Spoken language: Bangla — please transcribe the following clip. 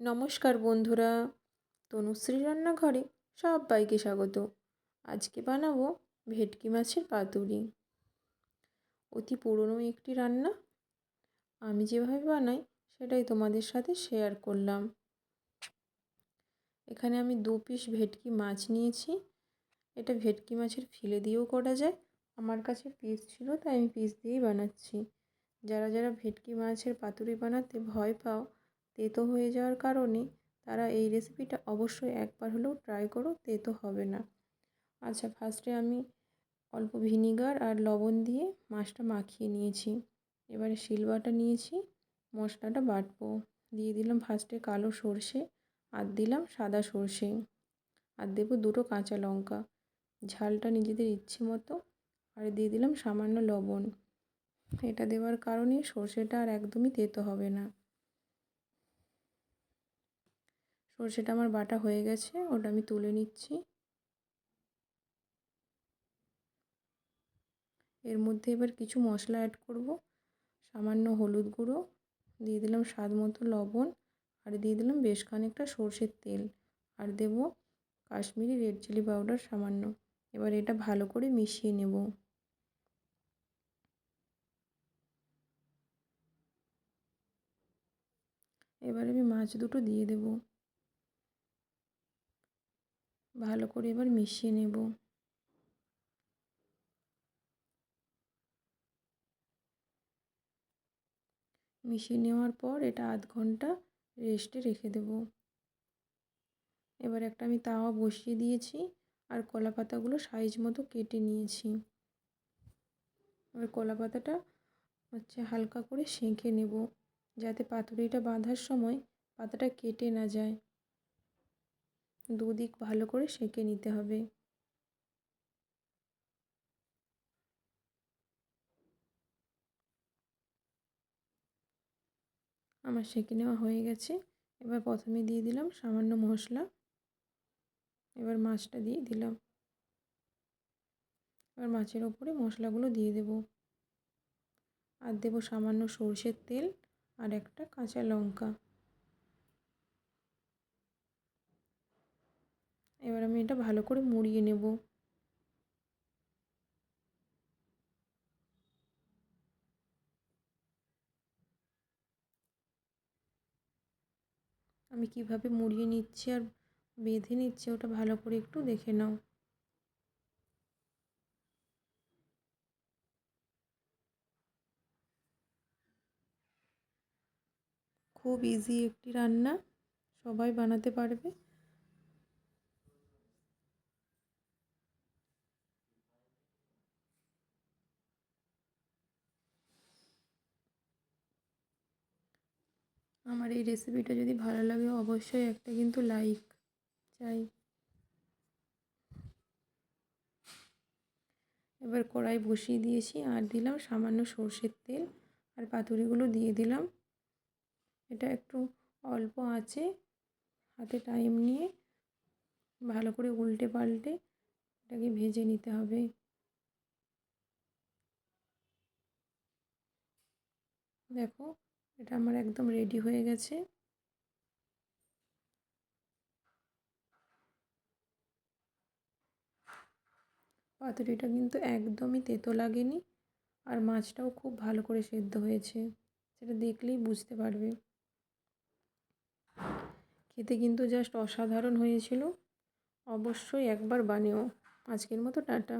নমস্কার বন্ধুরা, তনুশ্রী রান্নাঘরে সবাইকে স্বাগত। আজকে বানাবো ভেটকি মাছের পাতুরি। অতি পুরনো একটি রান্না। আমি যেভাবে বানাই সেটাই তোমাদের সাথে শেয়ার করলাম। এখানে আমি দু পিস ভেটকি মাছ নিয়েছি। এটা ভেটকি মাছের ফিলে দিয়েও করা যায়। আমার কাছে পিস ছিল, তাই আমি পিস দিয়েই বানাচ্ছি। যারা যারা ভেটকি মাছের পাতুরি বানাতে ভয় পাও তেতো হয়ে যাওয়ার কারণে তারা এই রেসিপিটা অবশ্যই একবার হলেও ট্রাই করো, তেতো হবে না। আচ্ছা ফার্স্টে আমি অল্প ভিনিগার আর লবণ দিয়ে মাছটা মাখিয়ে নিয়েছি। এবারে শিলবাটা নিয়েছি, মশলাটা বাটবো। দিয়ে দিলাম ফার্স্টে কালো সর্ষে, আর দিলাম সাদা সর্ষে। আর দেবো দুটো কাঁচা লঙ্কা। ঝালটা নিজেদের ইচ্ছে মতো। আর দিয়ে দিলাম সামান্য লবণ। এটা দেওয়ার কারণে সর্ষেটা আর একদমই তেতো হবে না। সর্ষেটা আমার বাটা হয়ে গেছে, ওটা আমি তুলে নিচ্ছি। এর মধ্যে এবার কিছু মশলা অ্যাড করব, সামান্য হলুদ গুঁড়ো, দিয়ে দিলাম স্বাদ মতো লবণ, আর দিয়ে দিলাম বেশ খানিকটা সর্ষের তেল, আর দেব কাশ্মীরি রেড চিলি পাউডার সামান্য। এবার এটা ভালো করে মিশিয়ে নেব। এবার আমি মাছ দুটো দিয়ে দেবো। ভালো করে এবার মিশিয়ে নেব। মিশিয়ে নেওয়ার পর এটা আধ ঘণ্টা রেস্টে রেখে দেব। এবার একটা আমি তাওয়া বসিয়ে দিয়েছি আর কলা পাতাগুলো সাইজ মতো কেটে নিয়েছি। এবার কলা পাতাটা হচ্ছে হালকা করে সেঁকে নেব যাতে পাতুরিটা বাঁধার সময় পাতাটা কেটে না যায়। দুদিক ভালো করে সেঁকে নিতে হবে। আমার সেঁকে নেওয়া হয়ে গেছে। এবার প্রথমে দিয়ে দিলাম সামান্য মশলা। এবার মাছটা দিয়ে দিলাম। এবার মাছের ওপরে মশলাগুলো দিয়ে দেব। আর দেবো সামান্য সর্ষের তেল আর একটা কাঁচা লঙ্কা। এবার আমি এটা ভালো করে মুড়িয়ে নেব। আমি কীভাবে মুড়িয়ে নিচ্ছি আর বেঁধে নিচ্ছি ওটা ভালো করে একটু দেখে নাও। খুব ইজি একটি রান্না, সবাই বানাতে পারবে। আমার এই রেসিপিটা যদি ভালো লাগে, অবশ্যই একটা কিন্তু লাইক চাই। এবার কড়াই বসিয়ে দিয়েছি, আর দিলাম সামান্য সর্ষের তেল, আর পাতুরিগুলো দিয়ে দিলাম। এটা একটু অল্প আছে, হাতে টাইম নিয়ে ভালো করে উল্টে পাল্টে এটাকে ভেজে নিতে হবে। দেখো এটা আমার একদম রেডি হয়ে গেছে। পাতুরিটা কিন্তু একদমই তেতো লাগেনি আর মাছটাও খুব ভালো করে সেদ্ধ হয়েছে। সেটা দেখলেই বুঝতে পারবে। খেতে কিন্তু জাস্ট অসাধারণ হয়েছিল। অবশ্যই একবার বানিও। আজকের মতো টাটা।